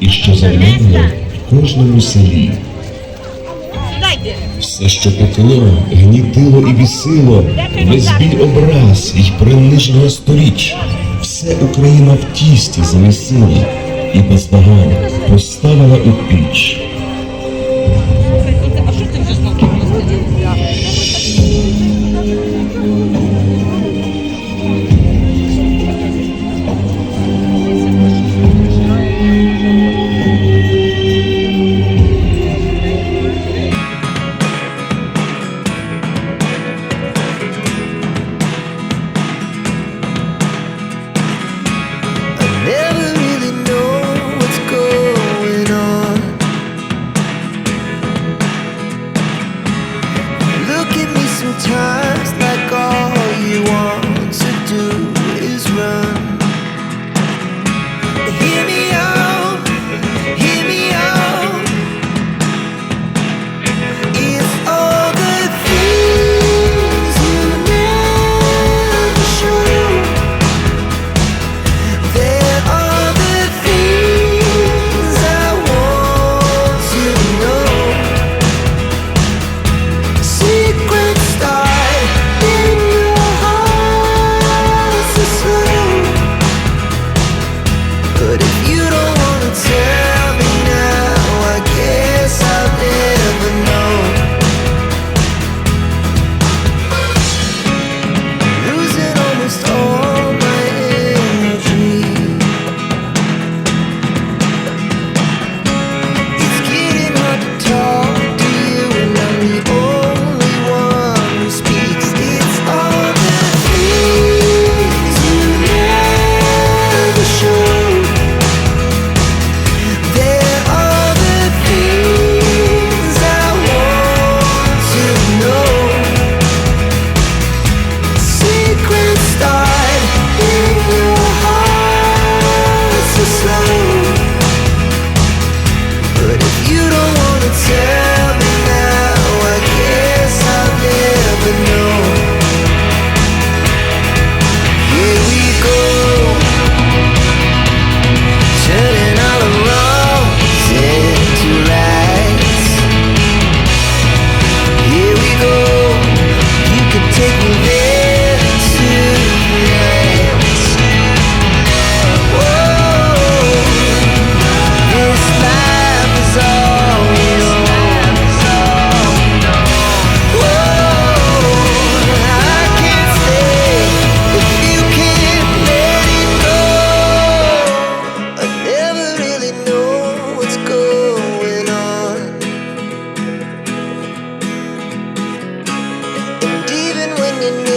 і що завмерло в кожному селі. Все, що пекло, гнітило і бісило, весь біль образ й приниження сторіч, все Україна в тісті замісила і без вагань поставила у піч. running